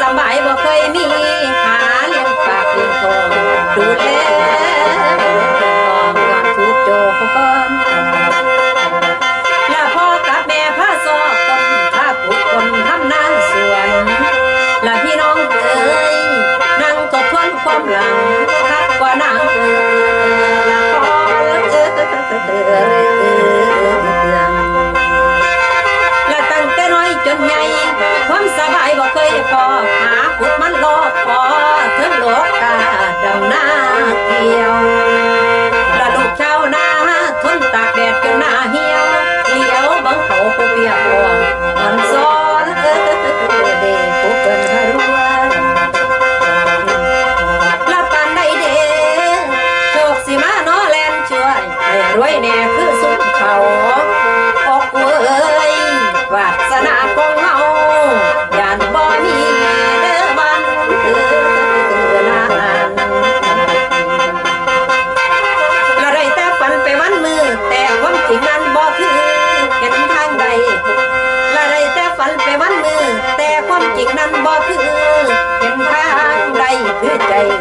สบายบ่เคยมีหาเลี้ยงปากเลี้ยงกองดูแลกองหลัทุกโจมและพ่อกับแม่พาซอกคนพาปุกคนทำนานสวนและพี่น้องเอ๋ยนั่งทบทวนความหลังคักกว่านางเอ๋ละพ่เอ๋ยแลตั้งแต่น้จนใหความสบายบ่ พอหาขุดมันโลกพอถึงโลกกาดำหน้าเกี่ยว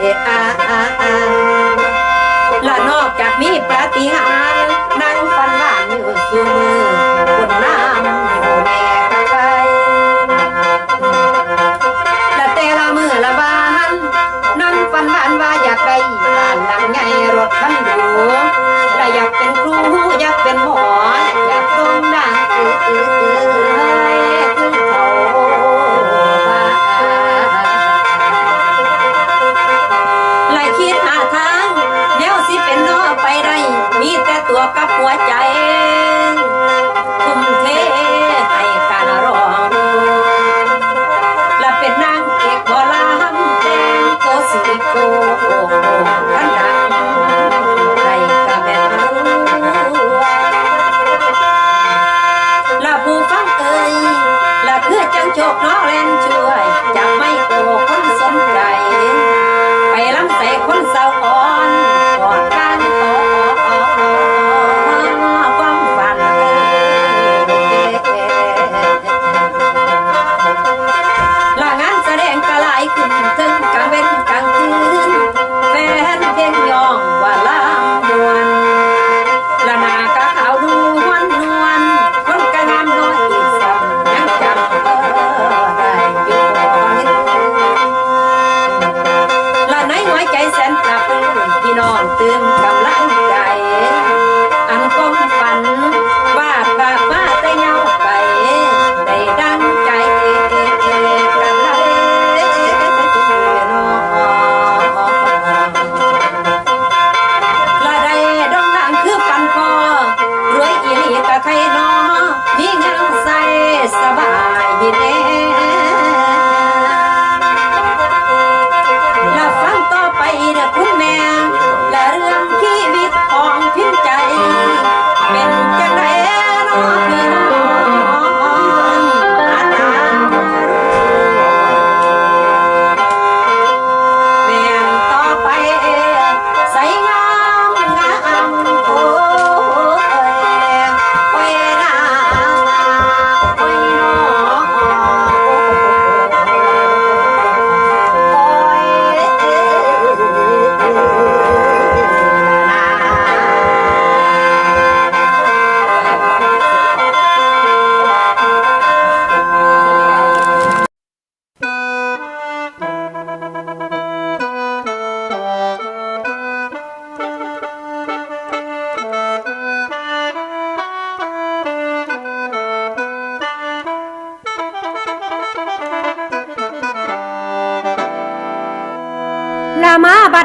啊。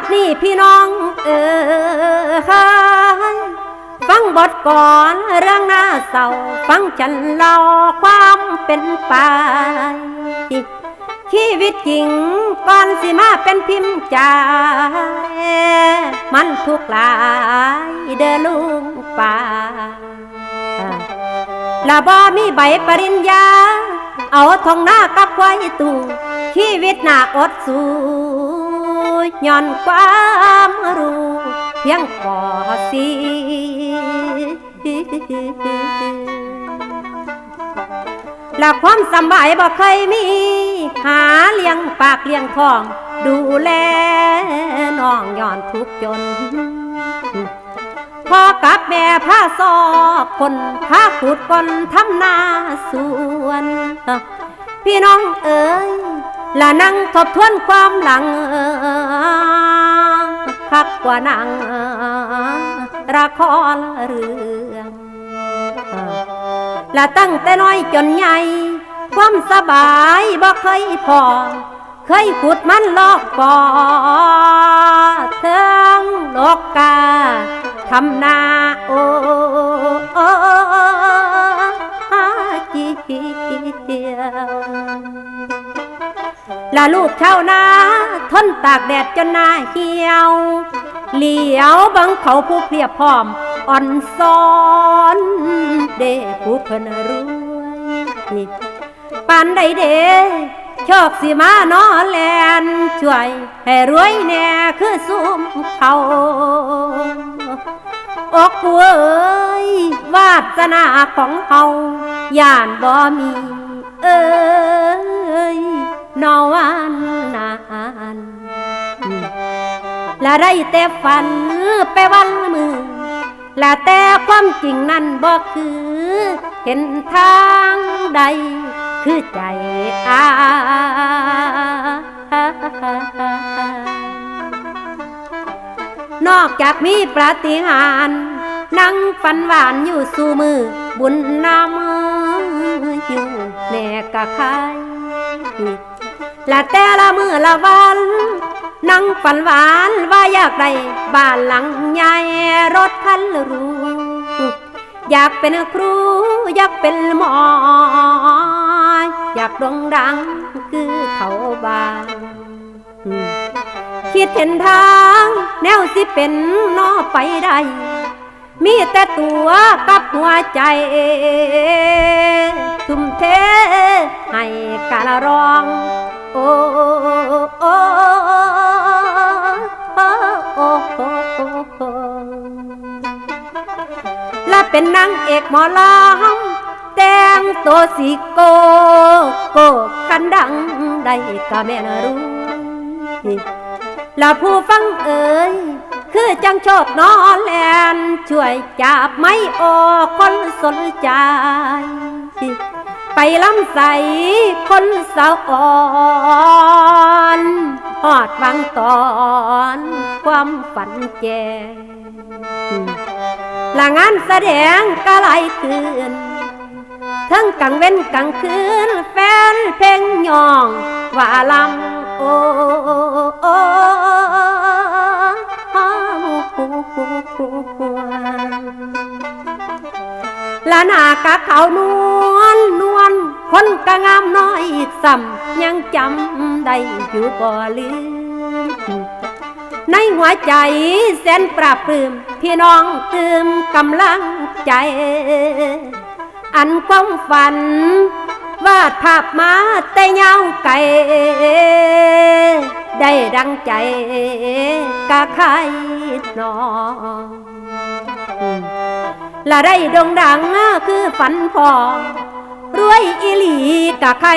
ดนี้พี่น้องเออฟังบทก่อนเรื่องหน้าเศร้าฟังฉันเล่าความเป็นไปชีวิตจริงก่อนสิมาเป็นพิมพ์ใจมันทุกข์หลายเดลุงป่าลาบอมีใบปริญญา เอาทองหน้ากับควายตูชีวิตหนาอดสู้ ย้อนความรู้เพียงพอสิและความสบายบ่เคยมี หาเลี้ยงปากเลี้ยงท้อง ดูแลน้องย้อนทุกจนพ่อกับแม่พาซอกคนพาขุดคนทำนาสวน พี่น้องเอ๋ย ละนั่งทบทวนความหลังคักกว่านังละครเรื่องและตั้งแต่น้อยจนใหญ่ความสบายบ่เคยพอ เคยขุดมันลอกปอเทิงโลกกาทำนาโอ ละลูกชานาทนตากแดดจนหน้าเหี่ยว เหลียวบังเขาผู้เพียบพร้อม อ่อนซ้อน เด้ผู้เพิ่นรวยปานใดเด้โชคสิมานอแลนช่วย ให้รวยแน่คือซุมเขาอกเอ้ยวาสนาของเฮาย่านบ่มี เอ้ย นอวันนานและได้แต่ฝันไปวันมือและแต่ความจริงนั้นบอกคือ เห็นทางใด คือใจอานอกจากมีปาฏิหารย์นั่งฝันหวานอยู่สู่มือ บุญนำอยู่แน่กะใคร และแต่ละมือละวันนั่งฝันหวานว่าอยากได้บ้านหลังใหญ่รถคันหรูอยากเป็นครู อยากเป็นหมอ อยากโด่งดังคือเขาบางคิดเห็นทางแนวสิเป็นนอไปได้ มีแต่ตัวกับหัวใจ ทุ่มเทให้การร้อง และเป็นนางเอกหมอลำแต่งตัวสีโกโกคันดังได้ก็แม่นรู้และผู้ฟังเอ่ยคือจังโชคนอนแลนช่วยจับไม่ออกคนสนใจ ไปลำใสคนสาวอ่อนหอดฟังตอนความฝันแจหละงงานแสดงก็ไหลคืนทั้งกลางเว้นกลางคืนแฟนเพลงยองว่าลำโอ้ละนากะเขานวลนว คนกะงามน้อยอีกซ้ำยังจำได้อยู่บ่ลืมในหัวใจแสนปราบปรื้มพี่น้องเติมกำลังใจ อันความฝันวาดภาพมาแต่ยาวไกลได้ดังใจกะใครนอละได้ดงดังคือฝันพอ วยอีหลีกะใคร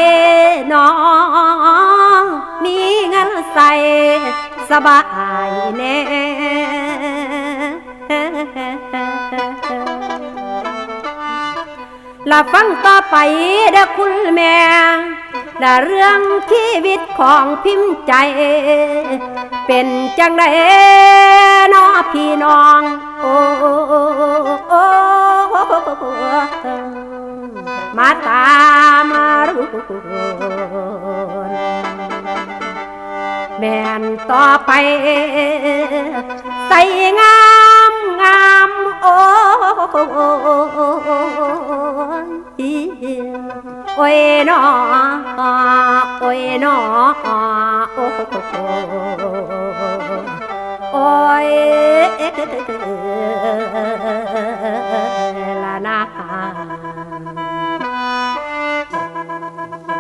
น้อมีเงินใส่สบายแน่ละฟังต่อไปเด้อคุณแม่ละเรื่องชีวิตของพิมพ์ใจ เป็นจังไดน้อพี่น้อง โอ้ mata marun แม่นต่อไป ใส่งามงามโอ้โอ้ยนอโอ้ยนอโอ้โอ้ยลานา Thank you.